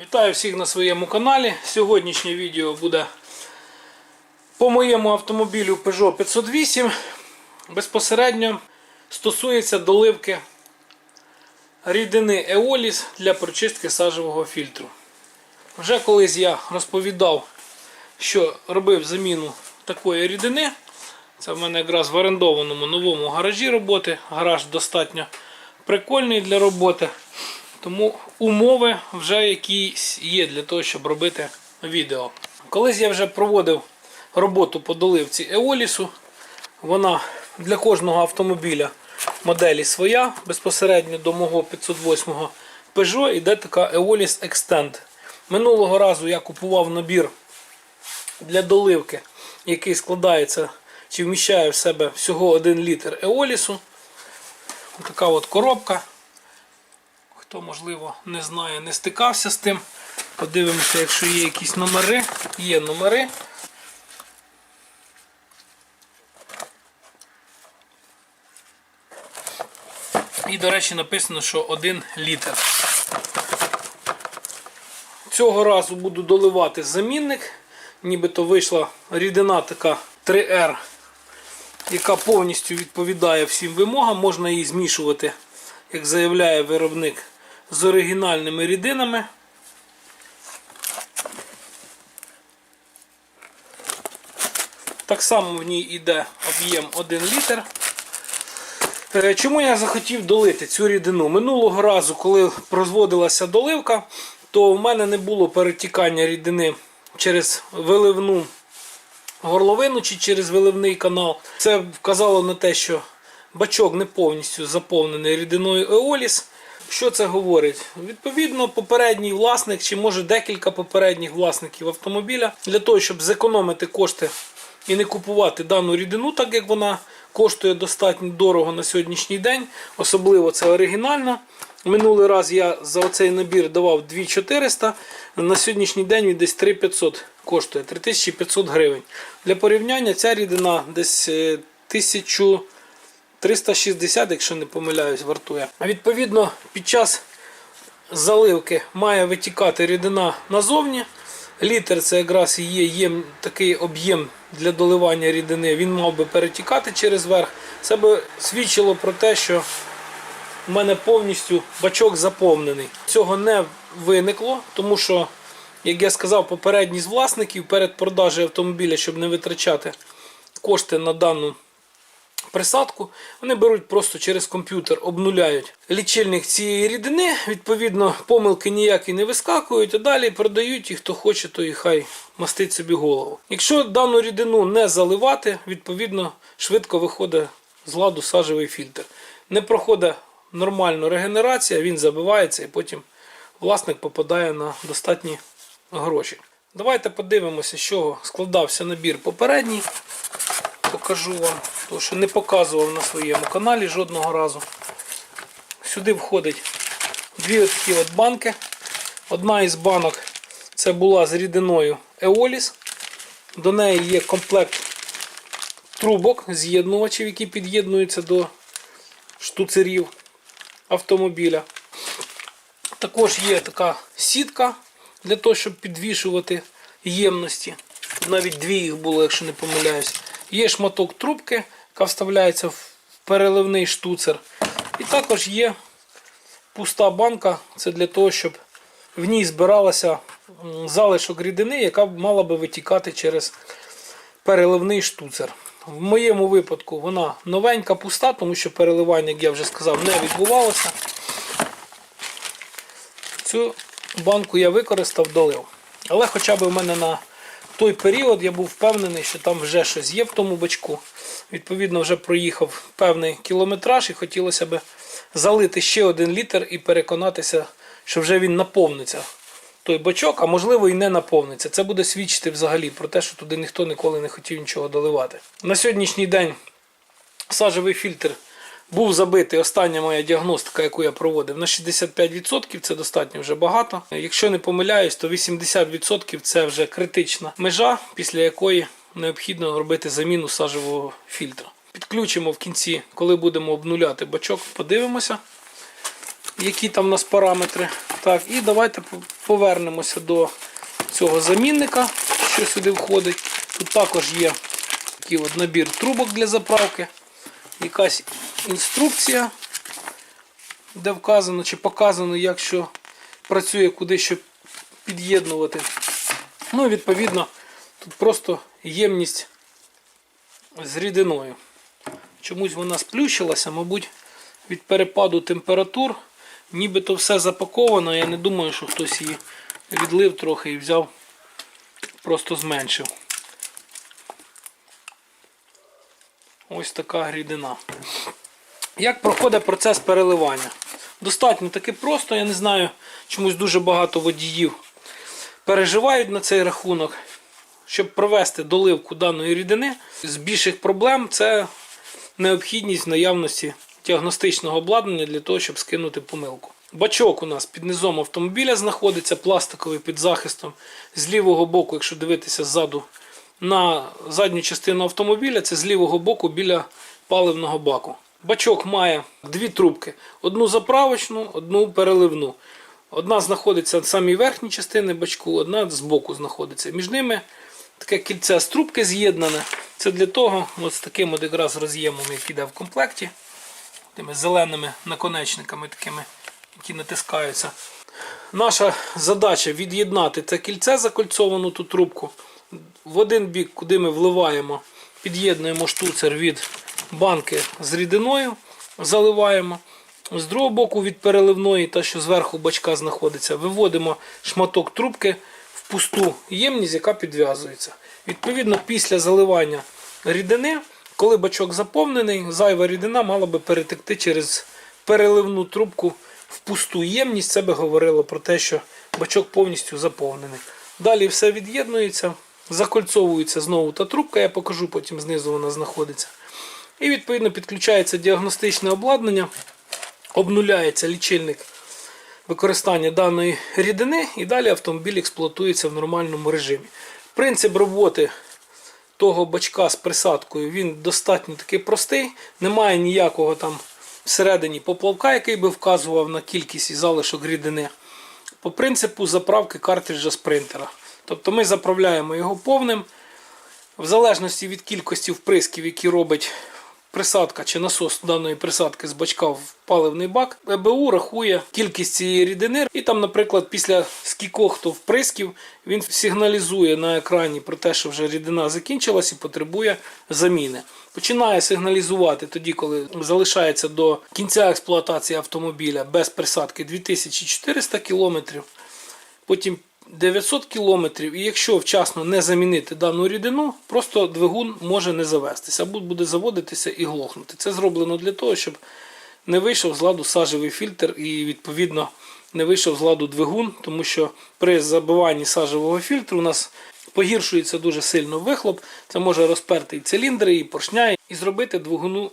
Вітаю всіх на своєму каналі. Сьогоднішнє відео буде по моєму автомобілю Peugeot 508. Безпосередньо стосується доливки рідини Eolis для прочистки сажевого фільтру. Вже колись я розповідав, що робив заміну такої рідини. Це в мене якраз в орендованому новому гаражі роботи. Гараж достатньо прикольний для роботи. Тому умови вже якісь є для того, щоб робити відео. Колись я вже проводив роботу по доливці Еолісу. Вона для кожного автомобіля моделі своя. Безпосередньо до мого 508 Peugeot йде така Eolis Extend. Минулого разу я купував набір для доливки, який складається чи вміщає в себе всього 1 літр Еолісу. Така от коробка. Хто, можливо, не знає, не стикався з тим. Подивимося, якщо є якісь номери. Є номери. І, до речі, написано, що 1 літр. Цього разу буду доливати замінник. Нібито вийшла рідина така 3R, яка повністю відповідає всім вимогам. Можна її змішувати, як заявляє виробник, з оригінальними рідинами. Так само в ній йде об'єм 1 літр. Е, Чому я захотів долити цю рідину? Минулого разу, коли розводилася доливка, то в мене не було перетікання рідини через виливну горловину чи через виливний канал. Це вказало на те, що бачок не повністю заповнений рідиною Еоліс. Що це говорить? Відповідно, попередній власник, чи може декілька попередніх власників автомобіля, для того, щоб зекономити кошти і не купувати дану рідину, так як вона коштує достатньо дорого на сьогоднішній день, особливо це оригінально. Минулий раз я за цей набір давав 2400, на сьогоднішній день він десь 3500 коштує 3500 гривень. Для порівняння ця рідина десь е, 1000. 360, якщо не помиляюсь, вартує. Відповідно, під час заливки має витікати рідина назовні. Літер це якраз є, є такий об'єм для доливання рідини, він мав би перетікати через верх. Це би свідчило про те, що в мене повністю бачок заповнений. Цього не виникло, тому що, як я сказав, попередність власників перед продажею автомобіля, щоб не витрачати кошти на дану присадку, вони беруть просто через комп'ютер, обнуляють лічильник цієї рідини. Відповідно, помилки ніякі не вискакують, а далі продають і хто хоче, то і хай мастить собі голову. Якщо дану рідину не заливати, відповідно швидко виходить з ладу сажевий фільтр. Не проходить нормально регенерація, він забивається і потім власник попадає на достатні гроші. Давайте подивимося, з чого складався набір попередній. Покажу вам, тому що не показував на своєму каналі жодного разу. Сюди входить дві такі от банки. Одна із банок це була з рідиною Eolis. До неї є комплект трубок, з'єднувачів, які під'єднуються до штуцерів автомобіля. Також є така сітка для того, щоб підвішувати ємності. Навіть дві їх було, якщо не помиляюсь. Є шматок трубки, яка вставляється в переливний штуцер. І також є пуста банка. Це для того, щоб в ній збиралася залишок рідини, яка мала би витікати через переливний штуцер. В моєму випадку вона новенька, пуста, тому що переливання, як я вже сказав, не відбувалося. Цю банку я використав, долив. Але хоча б у мене на той період я був впевнений, що там вже щось є в тому бачку. Відповідно, вже проїхав певний кілометраж і хотілося б залити ще один літр і переконатися, що вже він наповниться. Той бачок, а можливо і не наповниться. Це буде свідчити взагалі про те, що туди ніхто ніколи не хотів нічого доливати. На сьогоднішній день сажевий фільтр був забитий. Остання моя діагностика, яку я проводив, на 65%. Це достатньо вже багато. Якщо не помиляюсь, то 80% це вже критична межа, після якої необхідно робити заміну сажевого фільтра. Підключимо в кінці, коли будемо обнуляти бачок, подивимося. які там у нас параметри. Так, і давайте повернемося до цього замінника, що сюди входить. Тут також є такий от набір трубок для заправки, якась інструкція, де вказано чи показано, як що працює, куди що під'єднувати. Ну відповідно, тут просто ємність з рідиною. Чомусь вона сплющилася, мабуть, від перепаду температур. Нібито все запаковано. Я не думаю, що хтось її відлив трохи і взяв, просто зменшив. Ось така рідина. Як проходить процес переливання? Достатньо таки просто, я не знаю, чомусь дуже багато водіїв переживають на цей рахунок. Щоб провести доливку даної рідини, з більших проблем це необхідність наявності діагностичного обладнання для того, щоб скинути помилку. Бачок у нас під низом автомобіля знаходиться пластиковий під захистом. З лівого боку, якщо дивитися ззаду на задню частину автомобіля, це з лівого боку біля паливного баку. Бачок має дві трубки: одну заправочну, одну переливну. Одна знаходиться в самій верхній частині бачку, одна збоку знаходиться. Між ними таке кільце з трубки з'єднане. Це для того, от з таким от якраз роз'ємом, який йде в комплекті, тими зеленими наконечниками, такими, які натискаються. Наша задача від'єднати це кільце закольцовану ту трубку. В один бік, куди ми вливаємо, під'єднуємо штуцер від банки з рідиною, заливаємо. З другого боку від переливної, та що зверху бачка знаходиться, виводимо шматок трубки в пусту ємність, яка підв'язується. Відповідно, після заливання рідини, коли бачок заповнений, зайва рідина мала би перетекти через переливну трубку в пусту ємність. Це би говорило про те, що бачок повністю заповнений. Далі все від'єднується, закольцовується знову та трубка, я покажу, потім знизу вона знаходиться. І відповідно підключається діагностичне обладнання обнуляється лічильник використання даної рідини і далі автомобіль експлуатується в нормальному режимі. Принцип роботи того бачка з присадкою він достатньо таки простий. Немає ніякого там всередині поплавка, який би вказував на кількість і залишок рідини. По принципу заправки картриджа з принтера. Тобто ми заправляємо його повним. В залежності від кількості вприсків, які робить присадка чи насос даної присадки з бачка в паливний бак, ЕБУ рахує кількість цієї рідини. І там, наприклад, після скількох то вприсків він сигналізує на екрані про те, що вже рідина закінчилась і потребує заміни. Починає сигналізувати тоді, коли залишається до кінця експлуатації автомобіля без присадки 2400 км. Потім 900 кілометрів, і якщо вчасно не замінити дану рідину, просто двигун може не завестися, або буде заводитися і глохнути. Це зроблено для того, щоб не вийшов з ладу сажевий фільтр і, відповідно, не вийшов з ладу двигун, тому що при забиванні сажевого фільтру у нас погіршується дуже сильно вихлоп. Це може розперти і циліндри, і поршня, і зробити двигуну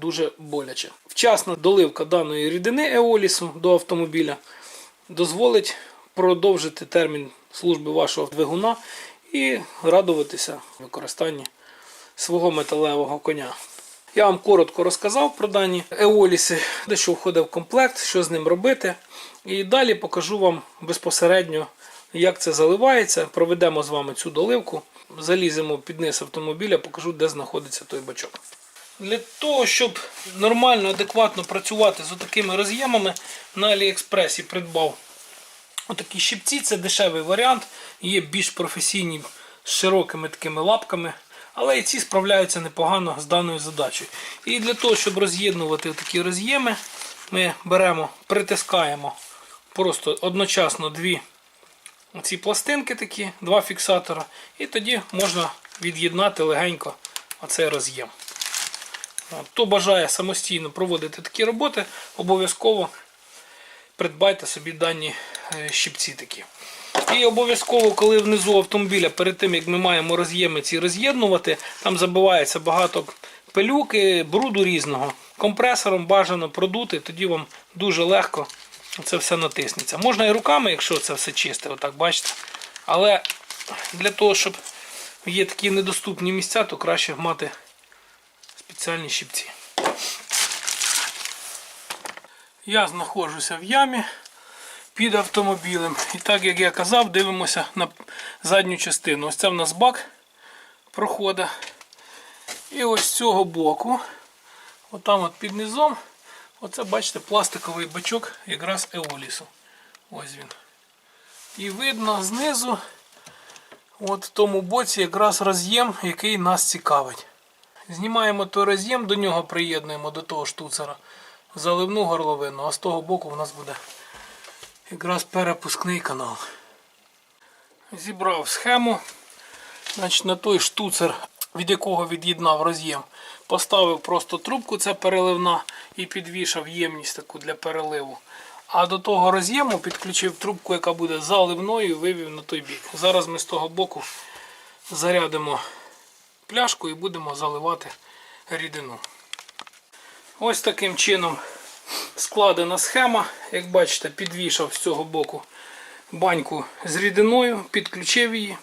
дуже боляче. Вчасна доливка даної рідини еолісу до автомобіля дозволить продовжити термін служби вашого двигуна і радуватися використанні свого металевого коня. Я вам коротко розказав про дані еоліси, де що входить в комплект, що з ним робити. І далі покажу вам безпосередньо, як це заливається. Проведемо з вами цю доливку, заліземо під низ автомобіля, покажу, де знаходиться той бачок. Для того, щоб нормально, адекватно працювати з такими роз'ємами, на Аліекспресі придбав Отакі щипці це дешевий варіант, є більш професійні з широкими такими лапками, але і ці справляються непогано з даною задачею. І для того, щоб роз'єднувати такі роз'єми, ми беремо, притискаємо просто одночасно дві ці пластинки, такі, два фіксатора, і тоді можна від'єднати легенько оцей роз'єм. Хто бажає самостійно проводити такі роботи, обов'язково придбайте собі дані щипці такі. І обов'язково, коли внизу автомобіля, перед тим як ми маємо роз'єми ці роз'єднувати, там забивається багато пилюки, бруду різного. Компресором бажано продути, тоді вам дуже легко це все натиснеться. Можна і руками, якщо це все чисте, отак бачите. Але для того, щоб є такі недоступні місця, то краще мати спеціальні щипці. Я знаходжуся в ямі під автомобілем. І так як я казав, дивимося на задню частину. Ось це в нас бак проходить. І ось з цього боку, отам от під низом, оце бачите пластиковий бачок якраз еолісу. Ось він. І видно знизу, от в тому боці якраз роз'єм, який нас цікавить. Знімаємо той роз'єм, до нього приєднуємо до того штуцера заливну горловину, а з того боку у нас буде якраз перепускний канал. Зібрав схему. Значить, на той штуцер, від якого від'єднав роз'єм, поставив просто трубку, це переливна, і підвішав ємність таку для переливу. А до того роз'єму підключив трубку, яка буде заливною, і вивів на той бік. Зараз ми з того боку зарядимо пляшку і будемо заливати рідину. Ось таким чином складена схема. Як бачите, підвішав з цього боку баньку з рідиною, підключив її,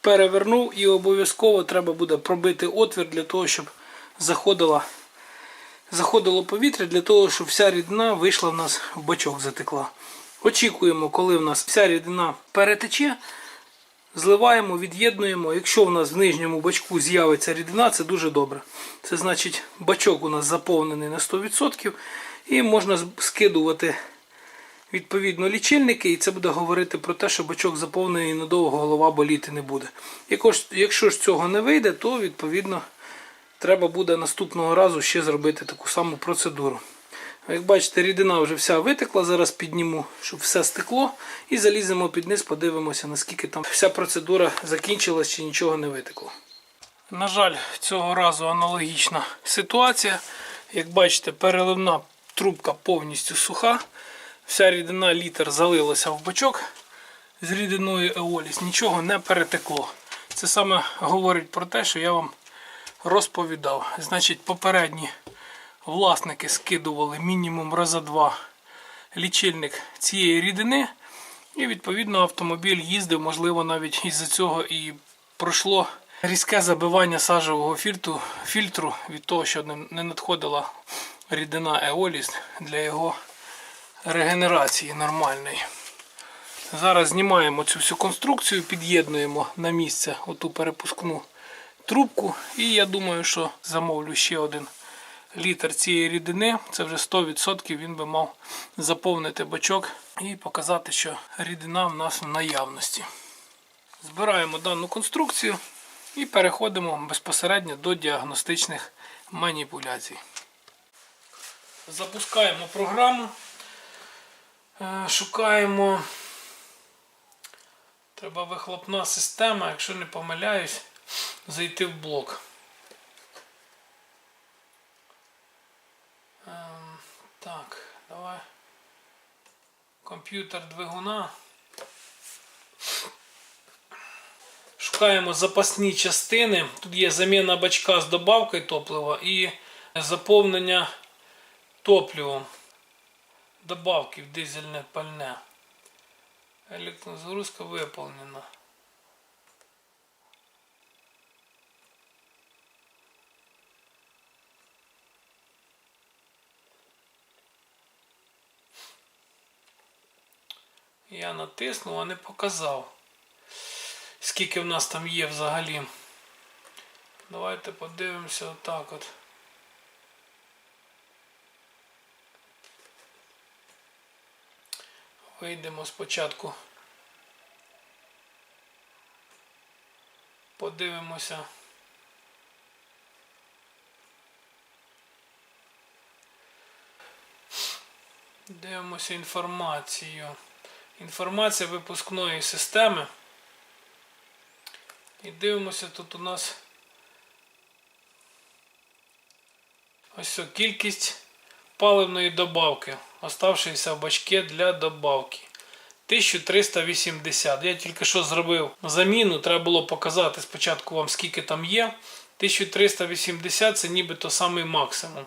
перевернув і обов'язково треба буде пробити отвір для того, щоб заходила, заходило повітря, для того, щоб вся рідина вийшла в нас в бачок затекла. Очікуємо, коли в нас вся рідина перетече. Зливаємо, від'єднуємо. Якщо в нас в нижньому бачку з'явиться рідина, це дуже добре. Це значить бачок у нас заповнений на 100% і можна скидувати відповідно лічильники, і це буде говорити про те, що бачок заповнений і надовго голова боліти не буде. Якщо ж- цього не вийде, то відповідно треба буде наступного разу ще зробити таку саму процедуру. Як бачите, рідина вже вся витекла, зараз підніму, щоб все стекло. І заліземо під низ, подивимося, наскільки там вся процедура закінчилась чи нічого не витекло. На жаль, цього разу аналогічна ситуація. Як бачите, переливна трубка повністю суха. Вся рідина літр залилася в бачок з рідиною Еоліс. Нічого не перетекло. Це саме говорить про те, що я вам розповідав. Значить, попередні власники скидували мінімум раза два лічильник цієї рідини. І відповідно автомобіль їздив, можливо, навіть із-за цього і пройшло різке забивання сажевого фільтру, фільтру від того, що не надходила рідина Еоліс для його регенерації нормальної. Зараз знімаємо цю всю конструкцію, під'єднуємо на місце оту перепускну трубку. І я думаю, що замовлю ще один літр цієї рідини. Це вже 100% він би мав заповнити бачок і показати, що рідина в нас в наявності. Збираємо дану конструкцію і переходимо безпосередньо до діагностичних маніпуляцій. Запускаємо програму. Е, Шукаємо. Треба вихлопна система, якщо не помиляюсь, зайти в блок. Ем, Так, давай. Комп'ютер двигуна. Шукаємо запасні частини. Тут є заміна бачка з добавкою топлива і заповнення топливом. Добавки в дизельне пальне. Електрозагрузка виповнена. Я натиснув, а не показав. Скільки в нас там є взагалі. Давайте подивимося отак от. Вийдемо спочатку. Подивимося. Дивимося інформацію. Інформація випускної системи. І дивимося, тут у нас ось кількість паливної добавки, оставшися в бачке для добавки. 1380. Я тільки що зробив заміну, треба було показати спочатку вам, скільки там є. 1380 це нібито самий максимум.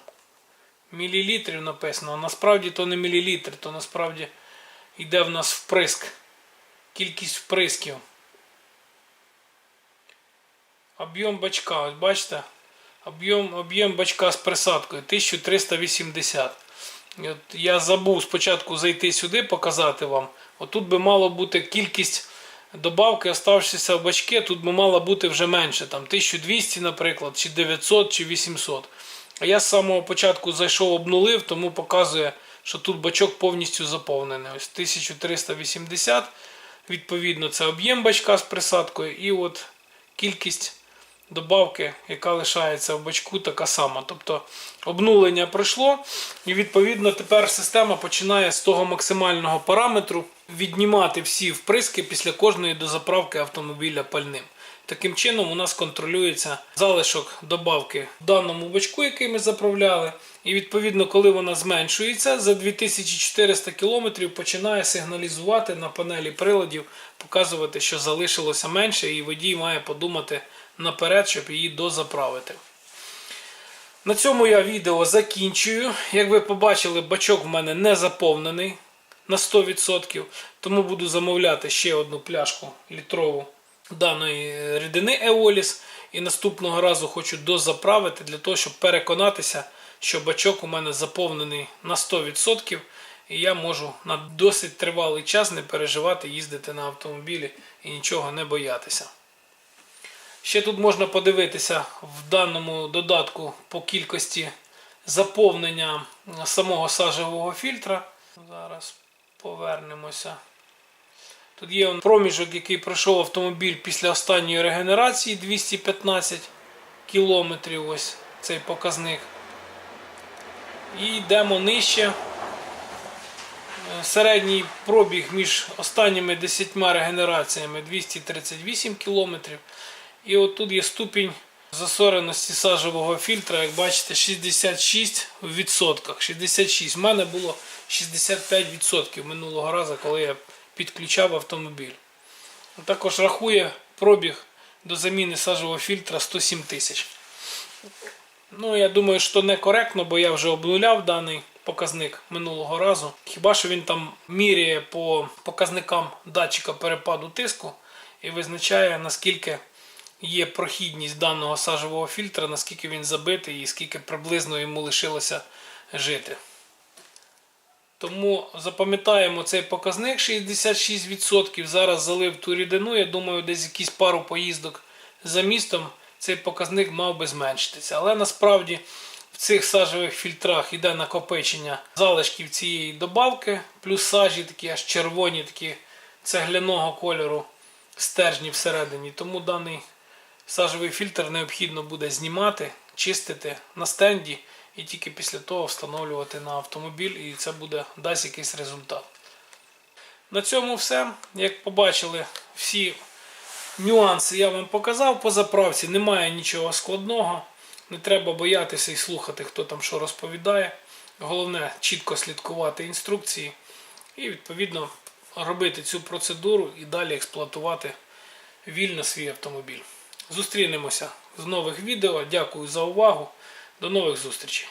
Мілілітрів написано, насправді то не мілілітр, то насправді йде в нас вприск. Кількість вприсків. Об'єм бачка, ось бачите? Об'єм бачка з присадкою 1380. От я забув спочатку зайти сюди, показати вам. Отут би мало бути кількість добавки, оставшися в бачки, тут би мало бути вже менше, там 1200, наприклад, чи 900, чи 800. А я з самого початку зайшов, обнулив, тому показує, що тут бачок повністю заповнений. Ось 1380. Відповідно, це об'єм бачка з присадкою, і от кількість добавки, яка лишається в бачку, така сама. Тобто обнулення пройшло, і відповідно тепер система починає з того максимального параметру віднімати всі вприски після кожної дозаправки автомобіля пальним. Таким чином у нас контролюється залишок добавки в даному бачку, який ми заправляли. І відповідно, коли вона зменшується, за 2400 км починає сигналізувати на панелі приладів, показувати, що залишилося менше, і водій має подумати наперед, щоб її дозаправити. На цьому я відео закінчую. Як ви побачили, бачок в мене не заповнений на 100%, тому буду замовляти ще одну пляшку літрову даної рідини Еоліс. І наступного разу хочу дозаправити для того, щоб переконатися, що бачок у мене заповнений на 100%, і я можу на досить тривалий час не переживати, їздити на автомобілі і нічого не боятися. Ще тут можна подивитися в даному додатку по кількості заповнення самого сажевого фільтра. Зараз повернемося. Тут є проміжок, який пройшов автомобіль після останньої регенерації 215 кілометрів. Ось цей показник. І йдемо нижче. Середній пробіг між останніми 10 регенераціями 238 кілометрів. І от тут є ступінь засореності сажевого фільтра, як бачите, 66 в відсотках. 66. У мене було 65% минулого разу, коли я підключав автомобіль. Також рахує пробіг до заміни сажевого фільтра 107 тисяч. Ну, я думаю, що некоректно, бо я вже обнуляв даний показник минулого разу. Хіба що він там міряє по показникам датчика перепаду тиску і визначає, наскільки є прохідність даного сажевого фільтра, наскільки він забитий і скільки приблизно йому лишилося жити. Тому запам'ятаємо цей показник 66%. Зараз залив ту рідину. Я думаю, десь якісь пару поїздок за містом цей показник мав би зменшитися. Але насправді в цих сажевих фільтрах йде накопичення залишків цієї добавки, плюс сажі такі аж червоні, такі цегляного кольору стержні всередині. Тому даний сажевий фільтр необхідно буде знімати, чистити на стенді і тільки після того встановлювати на автомобіль, і це буде дасть якийсь результат. На цьому все. Як побачили, всі нюанси я вам показав по заправці. Немає нічого складного. Не треба боятися і слухати, хто там що розповідає. Головне чітко слідкувати інструкції і відповідно робити цю процедуру і далі експлуатувати вільно свій автомобіль. Зустрінемося з нових відео. Дякую за увагу. До нових зустрічей.